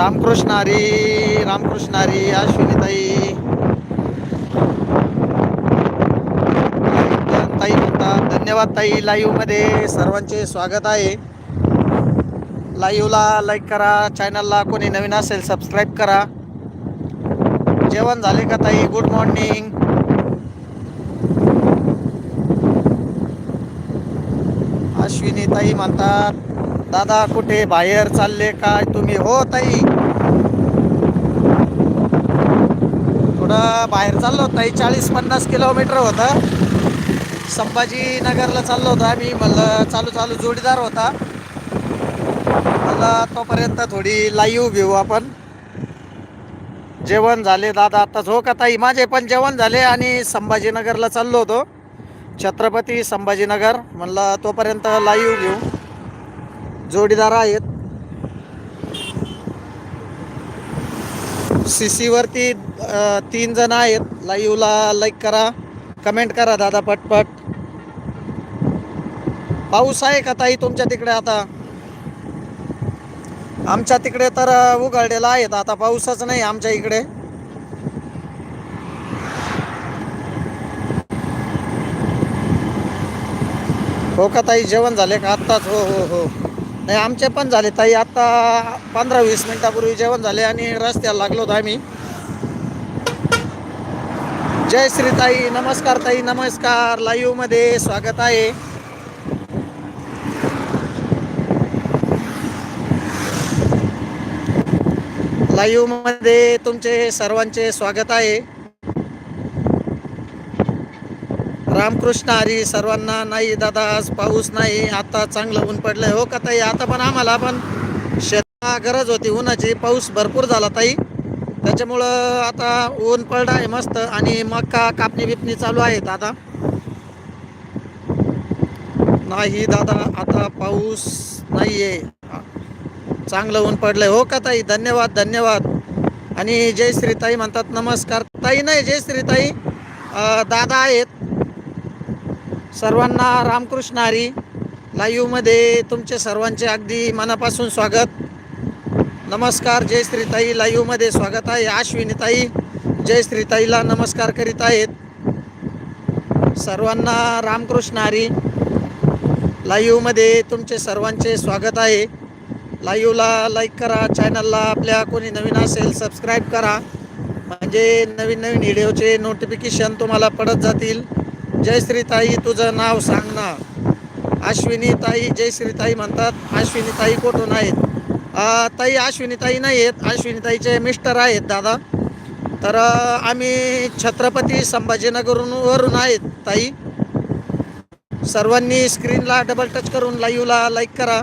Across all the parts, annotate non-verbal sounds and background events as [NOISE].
रामकृष्ण हरी रामकृष्ण हरी अश्विनीताई. ताई म्हणतात धन्यवाद ताई लाईव्हमध्ये. सर्वांचे स्वागत आहे. लाईव्हला लाईक करा चॅनलला कोणी नवीन असेल सबस्क्राईब करा. जेवण झाले का ताई? गुड मॉर्निंग अश्विनी ताई म्हणतात दादा कुठे? बाहेर चालले काय तुम्ही? हो ताई. थोडं बाहेर चाललो ताई चाळीस पन्नास किलोमीटर होतं. संभाजीनगरला चाललो होतो आम्ही. म्हणलं चालू चालू जोडीदार होता. मला तोपर्यंत थोडी लाईव्ह घेऊ आपण. जेवण झाले. दादा आता हो का ताई. माझे पण जेवण झाले आणि संभाजीनगरला चाललो होतो. छत्रपती संभाजीनगर. म्हणलं तोपर्यंत लाईव्ह घेऊ जोडीदार आहेत. सी सीवरती तीन जण आहेत. लाईव्हला लाईक करा. कमेंट करा दादा पटपट. पाऊस आहे का ताई तुमच्या तिकडे आता? आमच्या तिकडे तर उघडलेला आहेत. आता पाऊसच नाही आमच्या इकडे. हो का ताई? जेवण झाले का? आत्ताच. हो हो हो. नाही आमचे पण झाले ताई. आत्ता पंधरा वीस मिनिटापूर्वी जेवण झाले आणि रस्त्याला लागलो होतो आम्ही. जय श्री ताई नमस्कार ताई नमस्कार लाईव्हमध्ये स्वागत आहे. लाईव्हमध्ये तुमचे सर्वांचे स्वागत आहे. रामकृष्ण हरी सर्वांना नाही दादा आज पाऊस नाही आता चांगलं ऊन पडलंय. हो का ताई? आता पण आम्हाला पण शेता गरज होती उन्हाची पाऊस भरपूर झाला ताई. त्याच्यामुळं आता ऊन पडलं आहे मस्त आणि मका कापणी बिपणी चालू आहेत आता नाही दादा आता पाऊस नाही आहे चांगलं ऊन पडलंय. हो का ताई? धन्यवाद धन्यवाद. आणि जय श्री ताई म्हणतात नमस्कार. ताई नाही जय श्री ताई दादा आहेत. सर्वांना रामकृष्ण हरी. लाईव्हमध्ये तुमचे सर्वांचे अगदी मनापासून स्वागत. नमस्कार जय श्रीताई. लाईव्हमध्ये स्वागत आहे अश्विनीताई जय श्रीताईला नमस्कार करीत आहेत. सर्वांना रामकृष्ण हरी. लाईव्हमध्ये तुमचे सर्वांचे स्वागत आहे. लाईव्हला लाईक करा चॅनलला आपल्या कोणी नवीन असेल सबस्क्राईब करा. म्हणजे नवीन नवीन व्हिडिओचे नोटिफिकेशन तुम्हाला पडत जातील. जय श्रीताई तुझं नाव सांग ना. अश्विनीताई जय श्रीताई म्हणतात. अश्विनीताई कुठून आहेत? ताई अश्विनीताई नाही आहेत. अश्विनीताईचे मिस्टर आहेत दादा. तर आम्ही छत्रपती संभाजीनगरवरून आहेत ताई. सर्वांनी स्क्रीनला डबल टच करून लाईव्हला लाईक करा.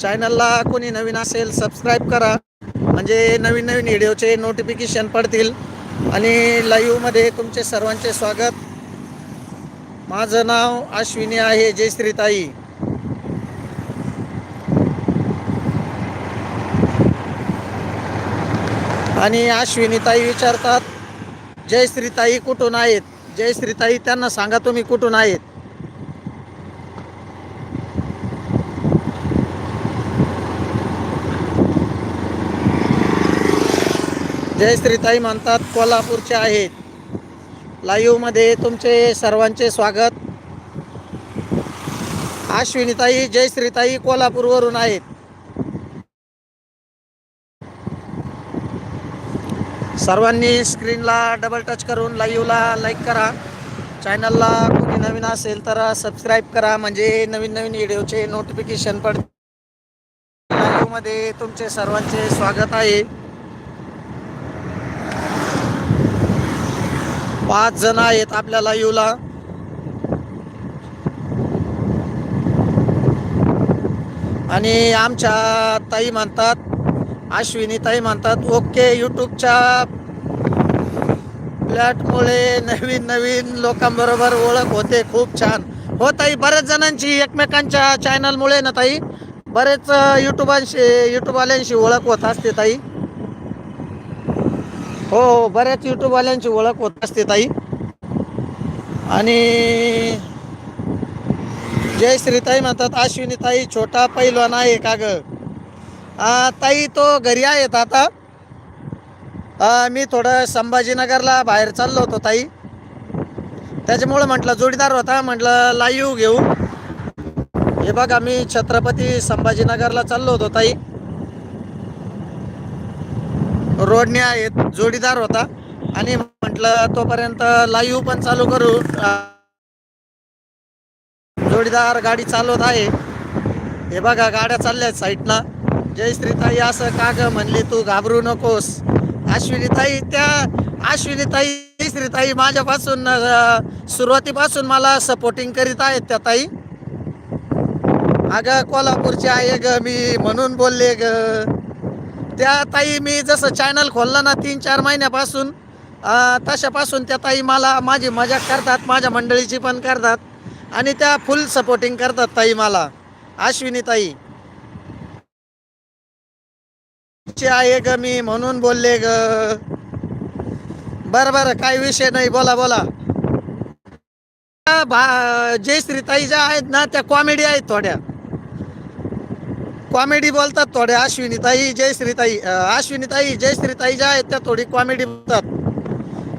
चॅनलला कोणी नवीन असेल सबस्क्राईब करा. म्हणजे नवीन नवीन व्हिडिओचे नोटिफिकेशन पडतील. आणि लाईव्हमध्ये तुमचे सर्वांचे स्वागत. माझं नाव अश्विनी आहे जयश्रीताई. आणि अश्विनीताई विचारतात जयश्रीताई कुठून आहेत? जयश्रीताई त्यांना सांगा तुम्ही कुठून आहेत? जयश्रीताई म्हणतात कोल्हापूरचे आहेत. लाईव्हमध्ये तुमचे सर्वांचे स्वागत. अश्विनीताई जयश्रीताई कोल्हापूरवरून आहेत. सर्वांनी स्क्रीनला डबल टच करून लाईव्हला लाईक करा. चॅनलला कोणी नवीन असेल तर सबस्क्राईब करा. म्हणजे नवीन नवीन व्हिडिओचे नोटिफिकेशन पड लाईव्हमध्ये तुमचे सर्वांचे स्वागत आहे. पाच जण आहेत आपल्या लाईव्हला आणि आमच्या ताई म्हणतात अश्विनीताई म्हणतात ओके यूट्यूबच्या फ्लॅटमुळे नवीन नवीन लोकांबरोबर ओळख होते. खूप छान. हो ताई बऱ्याच जणांची एकमेकांच्या चॅनलमुळे ना ताई? बरेच युट्यूबांशी युट्यूबवाल्यांशी ओळख होत असते ताई. हो हो बऱ्याच युट्यूबवाल्यांची ओळख होत असते ताई. आणि जय श्रीताई म्हणतात अश्विनीताई छोटा पैलवान आहे का ग? ताई तो घरी आहेत आता. मी थोडं संभाजीनगरला बाहेर चाललो होतो ताई. त्याच्यामुळं म्हटलं जोडीदार होता म्हटलं लाईव्ह घेऊ. हे बघा मी छत्रपती संभाजीनगरला चाललो होतो ताई. रोडने आहेत जोडीदार होता. आणि म्हटलं तोपर्यंत लाईव्ह पण चालू करू. जोडीदार गाडी चालवत आहे. हे बघा गाड्या चालल्या आहेत साईडला जय श्रीताई असं का ग म्हणली तू? घाबरू नकोस. अश्विनीताई त्या अश्विनीताई श्रीताई माझ्यापासून सुरुवातीपासून मला सपोर्टिंग करीत आहेत त्या ताई. अगं कोल्हापूरची आहे ग मी म्हणून बोलले ग. त्या ताई मी जसं चॅनल खोललं ना तीन चार महिन्यापासून तशापासून त्या ताई मला माझी मजा करतात माझ्या मंडळीची पण करतात. आणि त्या फुल सपोर्टिंग करतात ताई मला. अश्विनी ताई चे आहे ग मी म्हणून बोलले ग. बरं बरं काही विषय नाही. बोला बोला. त्या भा ज्या आहेत ना त्या कॉमेडी आहेत थोड्या. कॉमेडी बोलतात थोड्या अश्विनीताई जयश्रीताई. जयश्री जयश्रीताई ज्या आहेत त्या थोडी कॉमेडी बोलतात.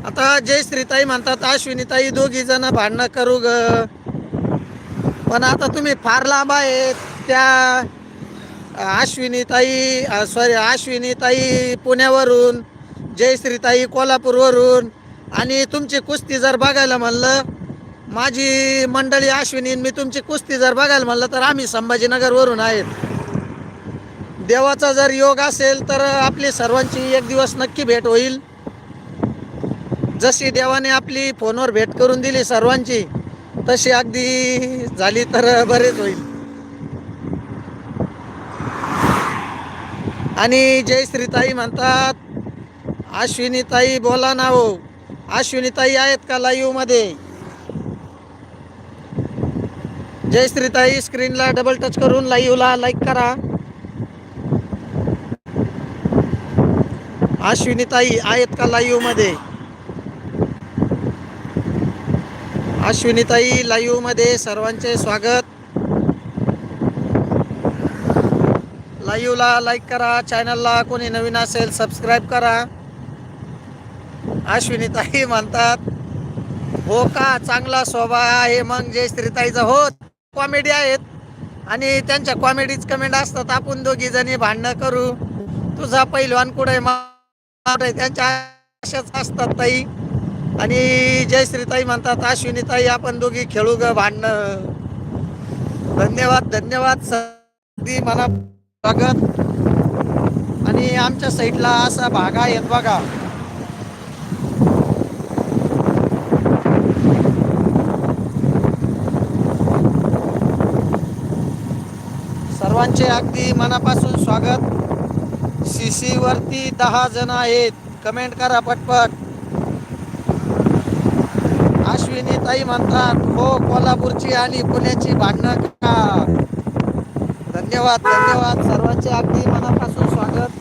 आता जयश्रीताई म्हणतात अश्विनीताई दोघी जण भांडणं करू ग. पण आता तुम्ही फार लांब आहेत त्या अश्विनीताई सॉरी अश्विनीताई पुण्यावरून जयश्रीताई कोल्हापूरवरून. आणि तुमची कुस्ती जर बघायला म्हणलं माझी मंडळी अश्विनी मी तुमची कुस्ती जर बघायला म्हणलं तर आम्ही संभाजीनगरवरून आहेत. देवाचा जर योग असेल तर आपली सर्वांची एक दिवस नक्की भेट होईल. जशी देवाने आपली फोनवर भेट करून दिली सर्वांची तशी अगदी झाली तर बरेच होईल. आणि जय श्रीताई म्हणतात अश्विनीताई बोला ना हो. अश्विनीताई आहेत का लाईव्हमध्ये मध्ये? जयश्रीताई स्क्रीनला डबल टच करून लाईव्हला लाईक करा. अश्विनीताई आहेत का लाईव्हमध्ये अश्विनीताई लाईव्हमध्ये सर्वांचे स्वागत. लाईव्हला लाईक करा चॅनलला कोणी नवीन असेल सबस्क्राईब करा. अश्विनीताई म्हणतात हो का? चांगला स्वभाव आहे. मग जे श्रीताईचा हो कॉमेडी आहेत. आणि त्यांच्या कॉमेडीच कमेंट असतात आपण दोघी जणी भांडणं करू. तुझा पैलवान कुठे आहे? त्यांच्या अशाच असतात ताई. आणि जयश्रीताई म्हणतात अश्विनीताई आपण दोघी खेळू ग भांडणं. धन्यवाद धन्यवाद. सदी मना स्वागत. आणि आमच्या साईडला असा भाग आहेत बघा. सर्वांचे अगदी मनापासून स्वागत. सी वरती दहा जण आहेत. कमेंट करा पटपट. अश्विनी ताई म्हणतात हो कोल्हापूरची आणि पुण्याची भांडणं का? धन्यवाद धन्यवाद. सर्वांचे अगदी मनापासून स्वागत.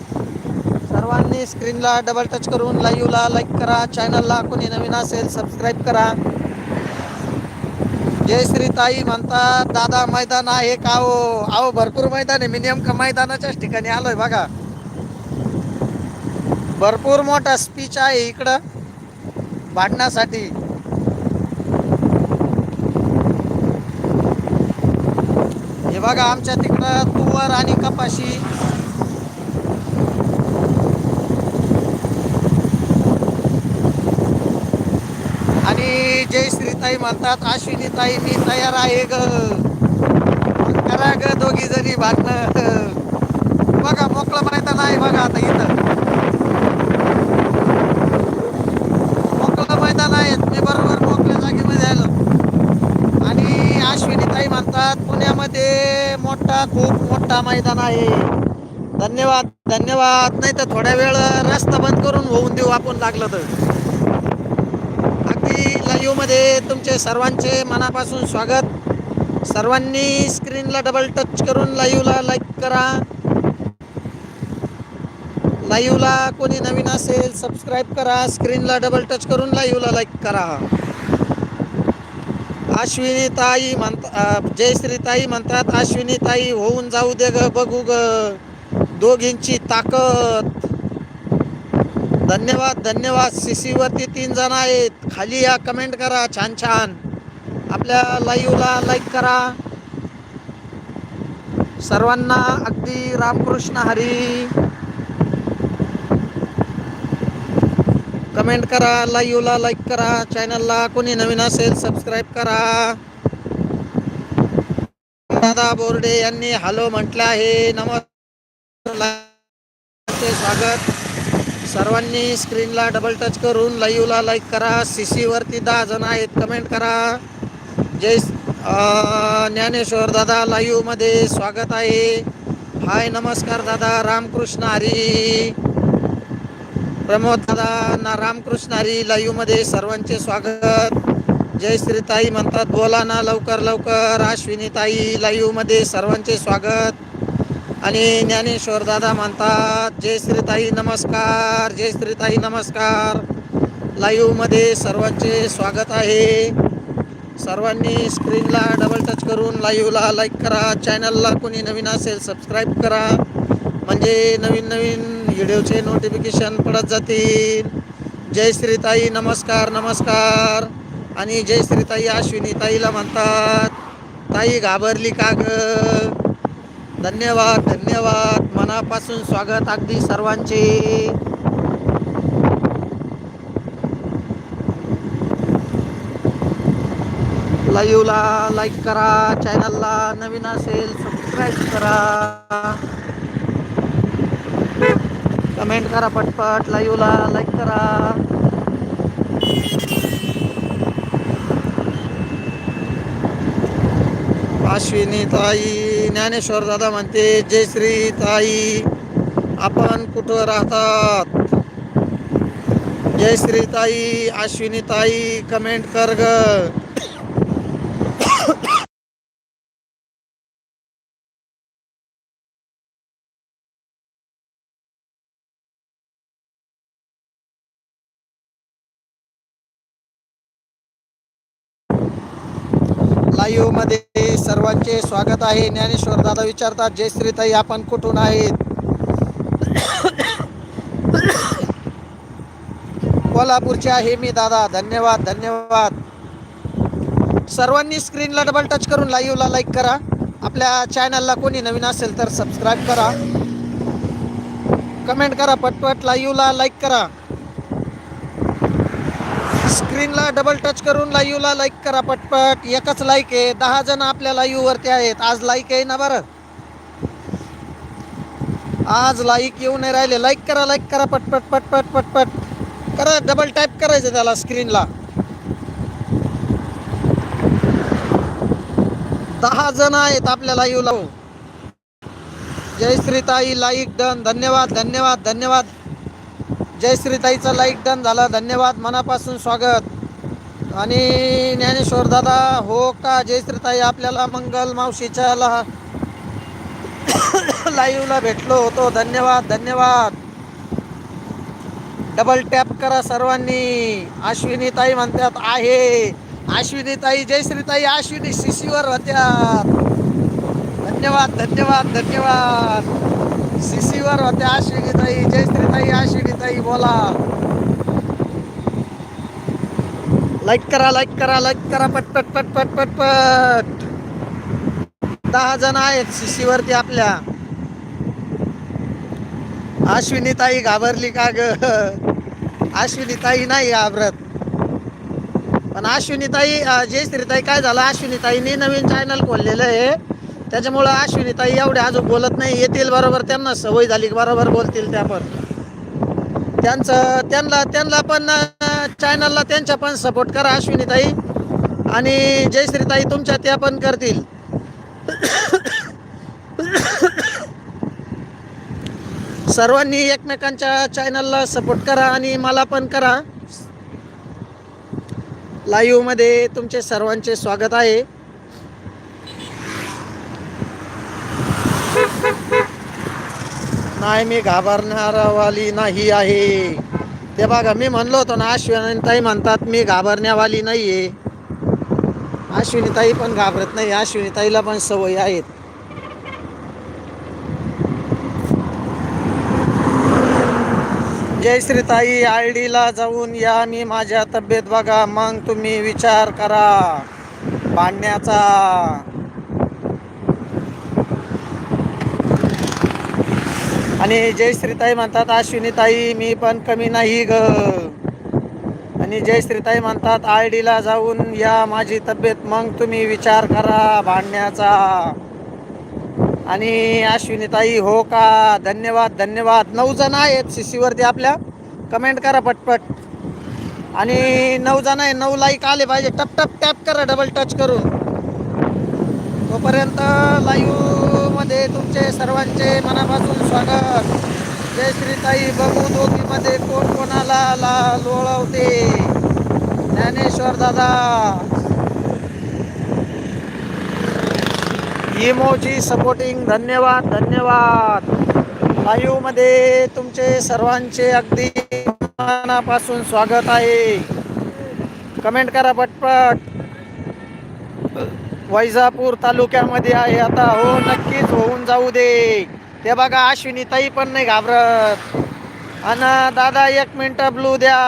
सर्वांनी स्क्रीनला डबल टच करून लाईव्हला लाईक करा चॅनलला कोणी नवीन असेल सबस्क्राईब करा. जय श्री ताई म्हणतात दादा मैदान आहे का हो? अहो भरपूर मैदान आहे. मी नेमकं मैदानाच्याच ठिकाणी आलोय बघा. भरपूर मोठा स्पीच आहे इकडं. भांडण्यासाठी. बघा आमच्या तिकडं तुवर आणि कपाशी. आणि जय श्रीताई म्हणतात अश्विनी ताई मी तयार आहे ग. करा ग दोघी जणी भांडणं. बघा मोकळं मैदान आहे बघा आता इथं. मोकळं मैदान आहे. मी बरोबर मोकळ्या जागेमध्ये आलो आणि अश्विनी म्हणतात पुण्यामध्ये मोठा खूप मोठा मैदान आहे. धन्यवाद धन्यवाद. नाही तर थोड्या वेळ रस्ता बंद करून होऊन देऊ आपण लागलं तर. अगदी लाईव्हमध्ये तुमचे सर्वांचे मनापासून स्वागत. सर्वांनी स्क्रीनला डबल टच करून लाईव्हला लाईक करा. लाईव्हला कोणी नवीन असेल सबस्क्राईब करा. स्क्रीनला डबल टच करून लाईव्हला लाईक करा. अश्विनी ताई म्हणता जयश्री ताई म्हणतात अश्विनी ताई होऊन जाऊ दे ग बघू ग. दोघींची ताकद. धन्यवाद धन्यवाद. सी तीन जण आहेत. खाली या कमेंट करा. छान छान. आपल्या लाईव्हला लाईक करा. सर्वांना अगदी रामकृष्ण हरी. कमेंट करा लाईव्हला लाईक करा चॅनलला कोणी नवीन असेल सबस्क्राईब करा. दादा बोर्डे यांनी हॅलो म्हटलं आहे. नमस्कार. स्वागत. सर्वांनी स्क्रीनला डबल टच करून लाईव्हला लाईक करा. सी सी वरती दहा जण आहेत कमेंट करा. जय ज्ञानेश्वर दादा लाईव्हमध्ये स्वागत आहे. हाय नमस्कार दादा. रामकृष्ण हरी. प्रमोद दादा ना रामकृष्ण हरी लाईव्हमध्ये सर्वांचे स्वागत. जय श्री ताई म्हणतात बोला ना लवकर लवकर. अश्विनी ताई लाईव्हमध्ये सर्वांचे स्वागत. आणि ज्ञानेश्वर दादा म्हणतात जय श्री ताई नमस्कार. जय श्री ताई नमस्कार. लाईव्हमध्ये सर्वांचे स्वागत आहे. सर्वांनी स्क्रीनला डबल टच करून लाईव्हला लाईक करा. चॅनलला कोणी नवीन असेल सबस्क्राईब करा. म्हणजे नवीन नवीन व्हिडिओचे नोटिफिकेशन पडत जातील. जय श्रीताई नमस्कार नमस्कार. आणि जय श्रीताई अश्विनी ताईला म्हणतात ताई घाबरली का ग? धन्यवाद धन्यवाद. मनापासून स्वागत अगदी सर्वांचे. लाईव्हला लाईक करा चॅनलला नवीन असेल सबस्क्राईब करा. कमेंट करा पटपट लाईव्हला लाईक करा. अश्विनी ताई ज्ञानेश्वर दादा म्हणते जय श्री ताई आपण कुठं राहतात? जय श्री ताई अश्विनी ताई कमेंट कर ग. मध्ये सर्वांचे स्वागत आहे. ज्ञानेश्वर दादा विचारतात जय श्रीताई आपण कुठून आहेत? कोल्हापूरचे आहे मी दादा. धन्यवाद धन्यवाद. सर्वांनी स्क्रीनला डबल टच करून लाईव्हला लाईक करा. आपल्या चॅनलला कोणी नवीन असेल तर सबस्क्राईब करा. कमेंट करा पटपट लाईव्हला लाईक करा. स्क्रीनला डबल टच करून लाईव्हला लाईक करा पटपट. एकच लाईक आहे. दहा जण आपल्या लाईव्ह वरती आहेत. आज लाईक आहे ना बरं? आज लाईक येऊ नाही राहिले. लाईक करा लाईक करा पटपट पटपट पटपट. करा डबल टाईप करायचं त्याला स्क्रीनला दहा जण आहेत आपल्या लाईव्हला जय श्रीताई लाईक डन धन्यवाद धन्यवाद धन्यवाद. जय श्रीताईचा लाईक डन झाला. धन्यवाद. मनापासून स्वागत. आणि ज्ञानेश्वर दादा हो का? जय श्रीताई आपल्याला मंगल मावशीच्या ला [COUGHS] लाईव्हला भेटलो होतो. धन्यवाद धन्यवाद. डबल टॅप करा सर्वांनी. अश्विनीताई म्हणतात आहे. अश्विनीताई जयश्रीताई जय श्रीताई अश्विनी शिशीवर होत्या धन्यवाद धन्यवाद धन्यवाद. सीसीवर होत्या आश्विनीताई जयश्रीताई आश्विनीताई बोला. लाईक करा लाईक करा लाईक करा पटपट पटपट पटपट दहा जण आहेत सीसी वरती आपल्या अश्विनीताई घाबरली का ग? अश्विनीताई नाही घाबरत. पण अश्विनीताई जयश्रीताई काय झालं? अश्विनीताईने नवीन चॅनल खोललेलं आहे. त्याच्यामुळं अश्विनीताई एवढे अजून बोलत नाही. येतील बरोबर त्यांना सवय झाली बरोबर बोलतील त्या पण. त्यांचं त्यांना त्यांना पण चॅनलला त्यांच्या पण सपोर्ट करा अश्विनीताई आणि जयश्रीताई तुमच्या त्या पण करतील. सर्वांनी एकमेकांच्या चॅनलला सपोर्ट करा आणि मला पण करा. लाईव्हमध्ये तुमचे सर्वांचे स्वागत आहे. नाही मी घाबरणारवाली नाही आहे. ते बघा मी म्हणलो होतो ना अश्विनीताई म्हणतात मी घाबरण्यावाली नाही आहे अश्विनीताई पण घाबरत नाही अश्विनीताईला पण सवय आहेत. जयश्रीताई आय डीला जाऊन या मी माझ्या तब्येत बघा मग तुम्ही विचार करा. भांडण्याचा. आणि जय श्रीताई म्हणतात अश्विनीताई मी पण कमी नाही ग. आणि जय श्रीताई म्हणतात आळडीला जाऊन या माझी तब्येत मग तुम्ही विचार करा भांडण्याचा. आणि अश्विनीताई हो का? धन्यवाद धन्यवाद. नऊ जण आहेत सीवरती आपल्या. कमेंट करा पटपट. आणि नऊ जण आहे नऊ लाईक आले पाहिजे. टप टप टॅप करा डबल टच करून. तोपर्यंत लाईव्ह मध्ये तुमचे सर्वांचे मनापासून स्वागत. जय श्रीताई बघू दोघीमध्ये कोण कोणाला ला लोळवते ज्ञानेश्वर दादा. इमोजी सपोर्टिंग धन्यवाद धन्यवाद. लाईव्हमध्ये तुमचे सर्वांचे अगदी मनापासून स्वागत आहे. कमेंट करा पटपट. वैजापूर तालुक्यामध्ये आहे. आता हो नक्कीच होऊन जाऊ दे. ते बघा अश्विनी ताई पण नाही घाबरत. आणि दादा एक मिनटं ब्लू द्या.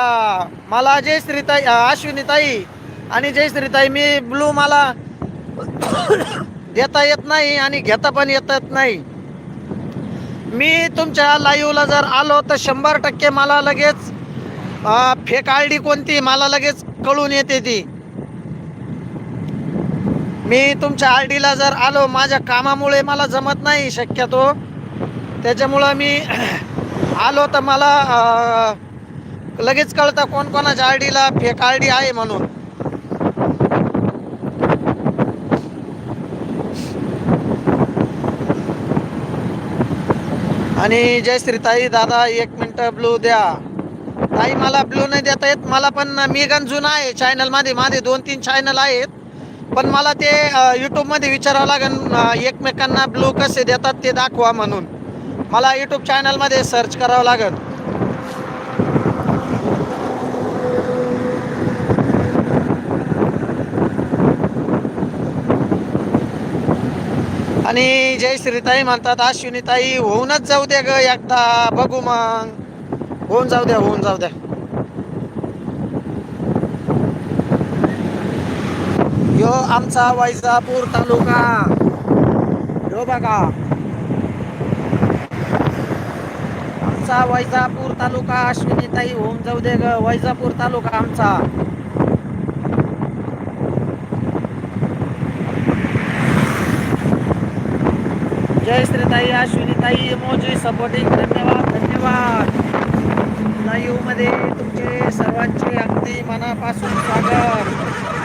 मला जय श्रीताई अश्विनी ताई आणि जय श्रीताई मी ब्लू मला देता येत नाही आणि घेता पण येत नाही. मी तुमच्या लाईव्हला जर आलो तर शंभर टक्के मला लगेच फेक आय डी कोणती? मला लगेच कळून येते ती. मी तुमच्या आर डीला जर आलो माझ्या कामामुळे मला जमत नाही शक्यतो. त्याच्यामुळं मी [CLEARS THROAT] आलो तर मला लगेच कळतं कोण कोणाच्या डीला फेक आर डी आहे म्हणून. आणि जय श्री ताई दादा एक मिनटं ब्लू द्या. ताई मला ब्लू नाही देता येत. मला पण मी गण जुना आहे चॅनलमध्ये माझे दोन तीन चॅनल आहेत. पण मला ते यूट्यूबमध्ये विचारावं लागेल एकमेकांना ब्लू कसे देतात ते दाखवा म्हणून. मला यूट्यूब चॅनलमध्ये सर्च करावं लागेल. आणि जय श्रीताई म्हणतात अश्विनीताई होऊनच जाऊ दे ग एकदा बघू मग. होऊन जाऊ द्या होऊन जाऊ द्या. यो आमचा वैजापूर तालुका. यो बघा. आमचा वैजापूर तालुका अश्विनीताई होऊन जाऊ दे ग. वैजापूर तालुका आमचा. जय श्रीताई अश्विनीताई मोजी सपोर्टिंग धन्यवाद धन्यवाद. लाईव्हमध्ये तुमचे सर्वांचे अगदी मनापासून स्वागत.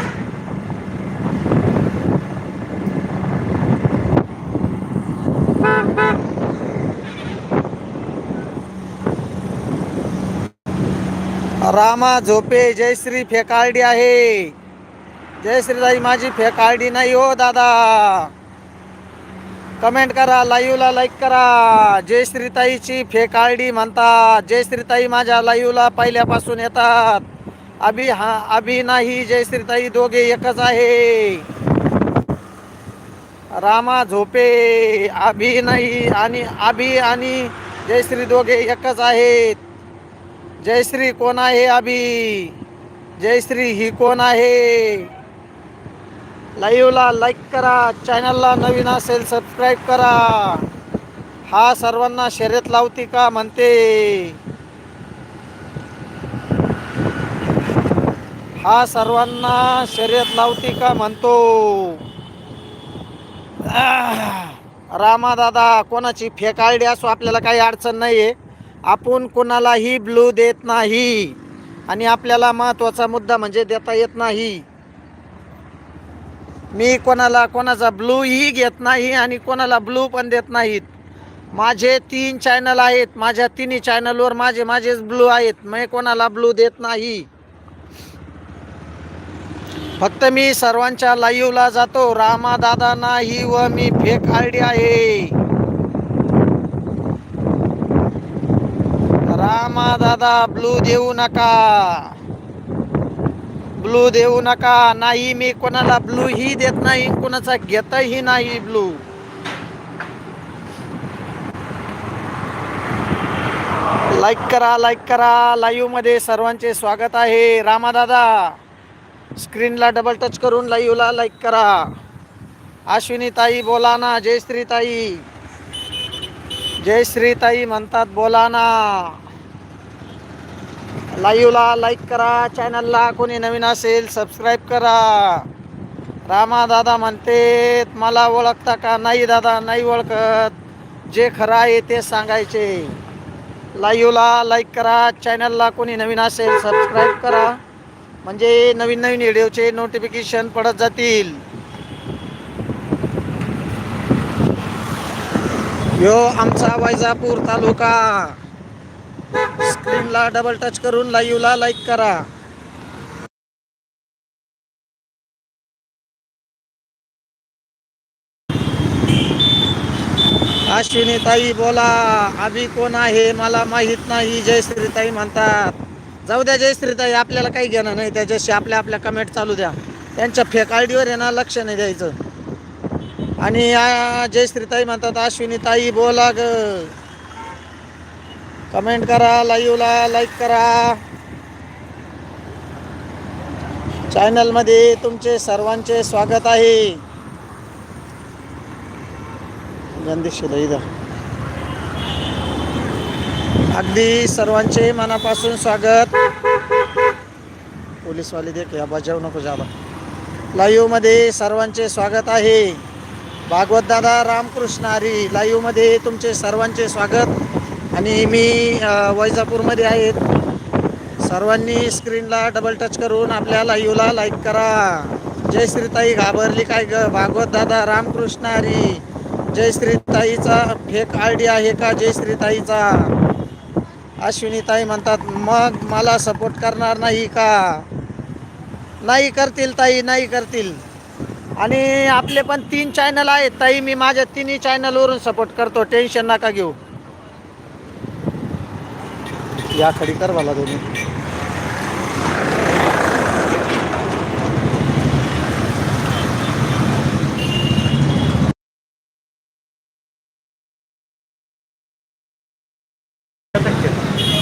रामा झोपे जयश्री फेकाळडी आहे. जयश्रीताई माझी फेकाळडी नाही हो दादा. कमेंट करा लाईव्हला लाईक करा. जय श्रीताईची फेक आय डी म्हणतात. जय श्रीताई माझ्या लाईव्हला पहिल्यापासून येतात. अभि हा अभि नाही जयश्रीताई दोघे एकच आहे. रामा झोपे अभि नाही आणि अभि आणि जयश्री दोघे एकच आहेत. जयश्री कोण आहे अभि? जयश्री ही कोण आहे? लाईव्हला लाईक करा चॅनलला नवीन असेल सबस्क्राईब करा. हा सर्वांना शर्यत लावती का म्हणते? हा सर्वांना शर्यत लावती का म्हणतो? रामा दादा कोणाची फेक आयडी असो आपल्याला काही अडचण नाही आहे आपण कोणालाही ब्लू देत नाही. आणि आपल्याला महत्त्वाचा मुद्दा म्हणजे देता येत नाही. मी कोणाला कोणाचा ब्लूही घेत नाही आणि कोणाला ब्लू पण देत नाहीत. माझे तीन चॅनल आहेत. माझ्या तिन्ही चॅनलवर माझे माझेच ब्लू आहेत. मी कोणाला ब्लू देत नाही. फक्त मी सर्वांच्या लाईव्हला जातो. रामा दादा नाही व मी फेक आयडी आहे. रामा दादा ब्लू देऊ नका. ब्लू देऊ नका. नाही मी कोणाला ब्लू ही देत नाही कोणाचा घेतही नाही ब्लू. लाईक करा लाईक करा. लाईव्हमध्ये सर्वांचे स्वागत आहे. रामादादा स्क्रीनला डबल टच करून लाईव्हला लाईक करा. अश्विनी ताई बोला ना. जयश्री ताई. जयश्री ताई म्हणतात बोला ना. लाईव्हला लाईक करा चॅनलला कोणी नवीन असेल सबस्क्राईब करा. रामा दादा म्हणते मला ओळखता का? नाही दादा नाही ओळखत. जे खरं आहे ते सांगायचे. लाईव्हला लाईक करा चॅनलला कोणी नवीन असेल सबस्क्राईब करा. म्हणजे नवीन नवीन व्हिडिओचे नोटिफिकेशन पडत जातील. यो आमचा वैजापूर तालुका. स्क्रीनला डबल टच करून लाईव्हला लाईक करा. अश्विनी ताई बोला अभि कोण आहे मला माहीत नाही जयश्रीताई म्हणतात. जाऊ द्या जयश्रीताई आपल्याला काही घेणं नाही त्याच्याशी आपल्या आपल्या कमेंट चालू द्या. त्यांच्या फेक आयडीवर आहे लक्ष नाही द्यायचं. आणि जयश्रीताई म्हणतात अश्विनी ताई बोला ग. कमेंट करा लाईव्हला लाईक करा. चॅनलमध्ये तुमचे सर्वांचे स्वागत आहे. गंदिशील इथं. अगदी सर्वांचे मनापासून स्वागत. पोलीसवाले देख या बजाव नको झाला लाईव्हमध्ये सर्वांचे स्वागत आहे. भागवत दादा रामकृष्ण हरी लाईव्हमध्ये तुमचे सर्वांचे स्वागत. आणि मी वैजापूरमध्ये आहेत सर्वांनी स्क्रीनला डबल टच करून आपल्या लाईव्हला लाईक करा. जय श्रीताई घाबरली काय ग? भागवत दादा रामकृष्ण हरी. जय श्रीताईचा फेक आय डी आहे का? जय श्रीताईचा. अश्विनीताई म्हणतात मग मला सपोर्ट करणार नाही का? नाही करतील ताई नाही करतील. आणि आपले पण तीन चॅनल आहेत. ताई मी माझ्या तिन्ही चॅनलवरून सपोर्ट करतो. टेन्शन नका घेऊ. या खडी कर मला दोन्ही.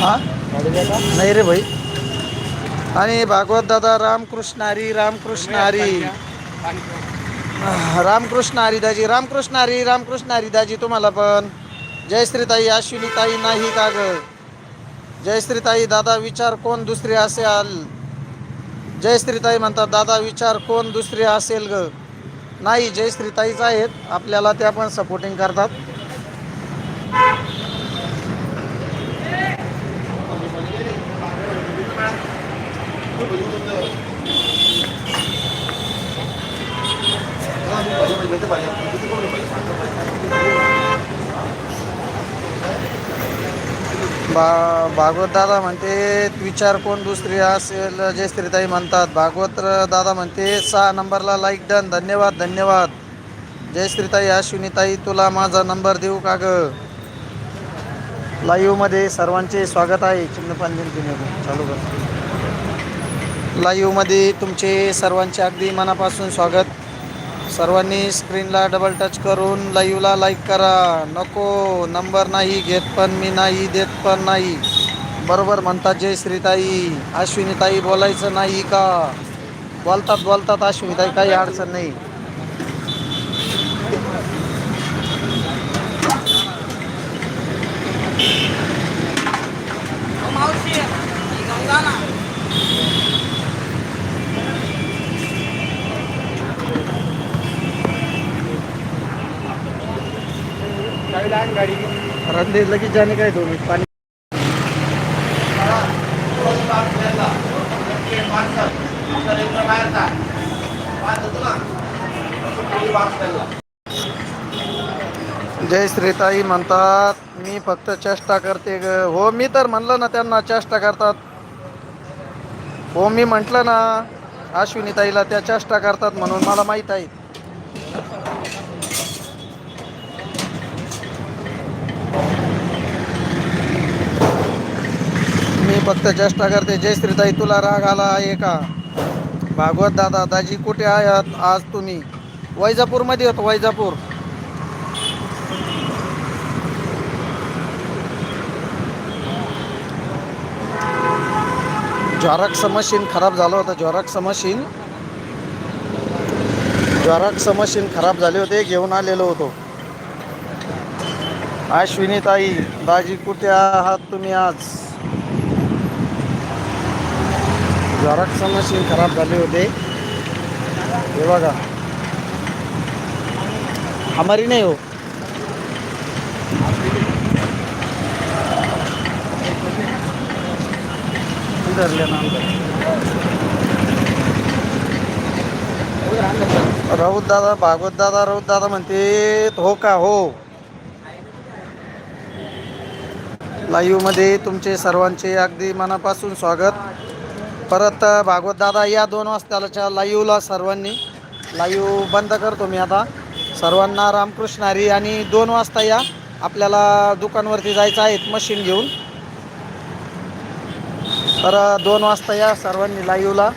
हा? नाही रे भाई. आणि भागवत दादा रामकृष्ण हरी रामकृष्ण हरी. रामकृष्ण हरिदाजी रामकृष्ण हरी रामकृष्ण हरिदाजी तुम्हाला पण. जय श्रीताई अश्विनी ताई नाही का ग? जयश्रीताई दादा विचार कोण दुसरे असेल? जयश्रीताई म्हणतात दादा विचार कोण दुसरे असेल ग? नाही जयश्रीताईच आहेत. आपल्याला त्या पण सपोर्टिंग करतात. बा भागवत दादा म्हणते विचार कोण दुसरी असेल जयश्रीताई म्हणतात. भागवत दादा म्हणते सहा नंबरला लाईक डन धन्यवाद धन्यवाद. जय श्रीताई अश्विनीताई तुला माझा नंबर देऊ का ग? लाईव्हमध्ये सर्वांचे स्वागत आहे चिन्हपान चालू कर. लाईव्हमध्ये तुमचे सर्वांचे अगदी मनापासून स्वागत. सर्वांनी स्क्रीनला डबल टच करून लाईव्हला लाईक करा. नको नंबर नाही घेत पण मी नाही देत पण नाही. बरोबर म्हणतात जय श्रीताई अश्विनीताई बोलायचं नाही का? बोलतात बोलतात अश्विनीताई काही अडचण नाही. रंदे लगेच जाणे काय दोन पाणी जय श्रीताई म्हणतात मी फक्त चेष्टा करते ग. हो मी तर म्हणलं ना त्यांना चेष्टा करतात. हो मी म्हटलं ना अश्विनीताईला त्या चेष्टा करतात म्हणून मला माहीत आहे मी फक्त चेष्टा करते जय श्रीताई तुला राग आला आहे का? भागवत दादा दाजी कुठे आहात आज तुम्ही? वैजापूरमध्ये होतो वैजापूर. ज्वाराक्स मशीन खराब झालं होतं ज्वाराक्स मशीन. ज्वाराक्स मशीन खराब झाले होते घेऊन आलेलो होतो. अश्विनी ताई दाजी कुठे आहात तुम्ही आज? झेरॉक्स मशीन खराब झाले होते. हे बघा. हमारी नाही हो. इधर राऊत दादा भागवत दादा राऊत दादा म्हणते हो का हो. लाईव्हमध्ये तुमचे सर्वांचे अगदी मनापासून स्वागत. परत भागवत दादा या दोन वाजताच्या लाईव्हला सर्वांनी. लाईव्ह बंद करतो मी आता. सर्वांना रामकृष्ण हरी आणि दोन वाजता या. आपल्याला दुकानवरती जायचं आहे मशीन घेऊन. तर दोन वाजता या सर्वांनी लाईव्हला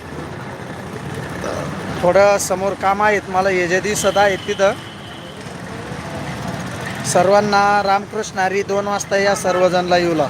थोडं समोर काम आहेत मला हे जे दिसत आहेत तिथं. सर्वांना रामकृष्ण हरी दोन वाजता या सर्वजण लाईव्हला